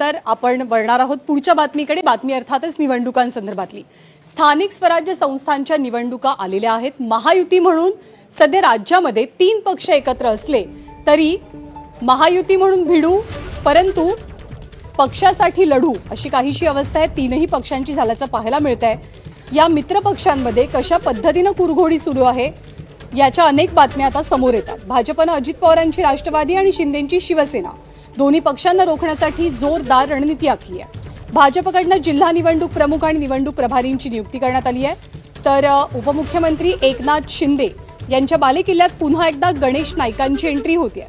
तर आपण वळणार आहोत पुढच्या बातमीकडे. बातमी अर्थातच निवडणुकांसंदर्भातली. स्थानिक स्वराज्य संस्थांच्या निवडणुका आलेल्या आहेत. महायुती म्हणून सध्या राज्यामध्ये तीन पक्ष एकत्र असले तरी महायुती म्हणून भिडू परंतु पक्षासाठी लढू अशी काहीशी अवस्था आहे. तीनही पक्षांची झाल्याचं पाहायला मिळत आहे या मित्र पक्षांमध्ये कशा पद्धतीनं कुरघोडी सुरू आहे याच्या अनेक बातम्या आता समोर येतात. भाजपनं अजित पवारांची राष्ट्रवादी आणि शिंदेची शिवसेना. दोन्ही पक्षांना रोखण्यासाठी जोरदार रणनीती आखली आहे. भाजपकडनं जिल्हा निवडणूक प्रमुख आणि निवडणूक प्रभारींची नियुक्ती करण्यात आली आहे. तर उपमुख्यमंत्री एकनाथ शिंदे यांच्या बालेकिल्ल्यात पुन्हा एकदा गणेश नाईकांची एंट्री होतीये.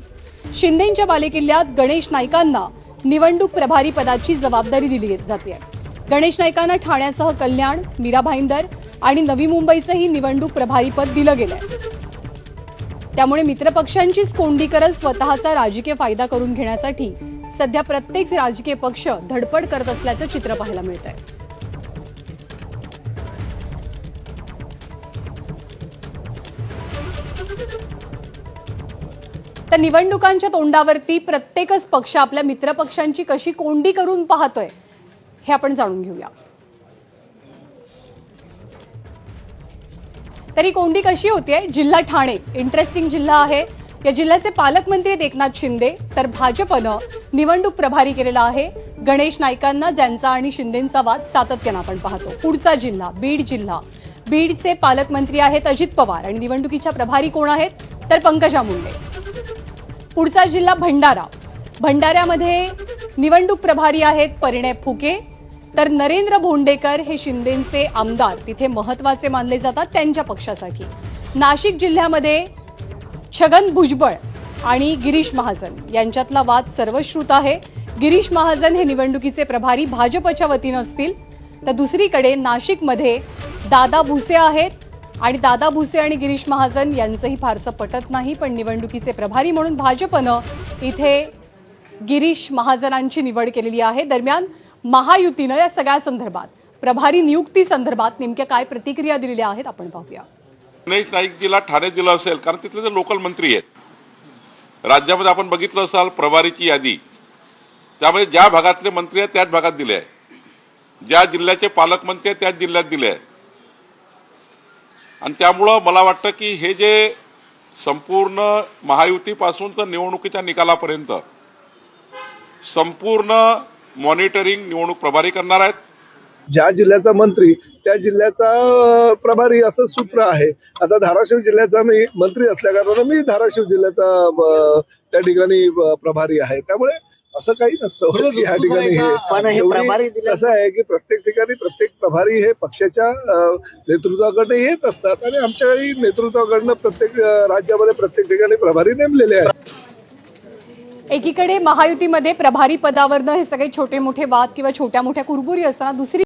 शिंदेंच्या बालेकिल्ल्यात गणेश नाईकांना निवडणूक प्रभारी पदाची जबाबदारी दिली जाते गणेश नाईकांना ठाण्यासह कल्याण मीरा भाईंदर आणि नवी मुंबईचंही निवडणूक प्रभारीपद दिलं गेलंय. त्यामुळे मित्रपक्षांचीच कोंडी करत स्वतःचा राजकीय फायदा करून घेण्यासाठी सध्या प्रत्येक राजकीय पक्ष धडपड करत असल्याचं चित्र पाहायला मिळत आहे तर निवडणुकांच्या तोंडावरती प्रत्येकच पक्ष आपल्या मित्रपक्षांची कशी कोंडी करून पाहतोय हे आपण जाणून घेऊया. तरी कोंडी कशी होतीये जिल्हा ठाणे. इंटरेस्टिंग जिल्हा आहे. या जिल्ह्याचे पालकमंत्री आहेत एकनाथ शिंदे तर भाजपनं निवडणूक प्रभारी केलेला आहे. गणेश नाईकांना ज्यांचा आणि शिंदेचा वाद सातत्यानं आपण पाहतो. पुढचा जिल्हा बीड जिल्हा. बीडचे पालकमंत्री आहेत अजित पवार. आणि निवडणुकीच्या प्रभारी कोण आहेत? तर पंकजा मुंडे. पुढचा जिल्हा भंडारा. भंडाऱ्यामध्ये निवडणूक प्रभारी आहेत परिणय फुके तर नरेंद्र भोंडेकर हे शिंदेचे आमदार. तिथे महत्त्वाचे मानले जातात त्यांच्या पक्षासाठी. नाशिक जिल्ह्यामध्ये छगन भुजबळ आणि गिरीश महाजन यांच्यातला वाद सर्वश्रुत आहे. गिरीश महाजन हे निवडणुकीचे प्रभारी भाजपच्या वतीनं असतील. तर दुसरीकडे नाशिकमध्ये दादा भुसे आहेत. आणि दादा भुसे आणि गिरीश महाजन यांचंही फारसं पटत नाही पण निवडणुकीचे प्रभारी म्हणून भाजपनं इथे गिरीश महाजनांची निवड केलेली आहे. दरम्यान महायुतीनं या सगळ्या संदर्भात प्रभारी नियुक्ती संदर्भात नेमक्या काय प्रतिक्रिया दिलेल्या आहेत आपण पाहूया. नाही नाईक जिला ठाणे दिलं असेल कारण तिथले जे लोकल मंत्री आहेत राज्यामध्ये आपण बघितलं असाल प्रभारीची यादी त्यामध्ये ज्या भागातले मंत्री आहेत त्याच भागात दिले आहे ज्या जिल्ह्याचे पालकमंत्री आहेत त्याच जिल्ह्यात दिले आहे आणि त्यामुळं मला वाटतं की हे जे संपूर्ण महायुतीपासून तर निवडणुकीच्या निकालापर्यंत संपूर्ण मॉनिटरिंग निवडणूक प्रभारी करणार आहेत? ज्या जिल्ह्याचा मंत्री त्या जिल्ह्याचा प्रभारी असं सूत्र आहे. आता धाराशिव जिल्ह्याचा मी मंत्री असल्या कारणानं मी धाराशिव जिल्ह्याचा त्या ठिकाणी प्रभारी आहे. त्यामुळे असं काही नसतं की ह्या ठिकाणी हे हे कसं आहे की प्रत्येक ठिकाणी प्रत्येक प्रभारी हे पक्षाच्या नेतृत्वाकडनं येत असतात आणि आमच्या वेळी नेतृत्वाकडनं प्रत्येक राज्यामध्ये प्रत्येक ठिकाणी प्रभारी नेमलेले आहेत. एकीकडे महायुतीमध्ये प्रभारी पदावरनं हे सगळे छोटे मोठे वाद किंवा छोट्या मोठ्या कुरबुरी असताना दुसरी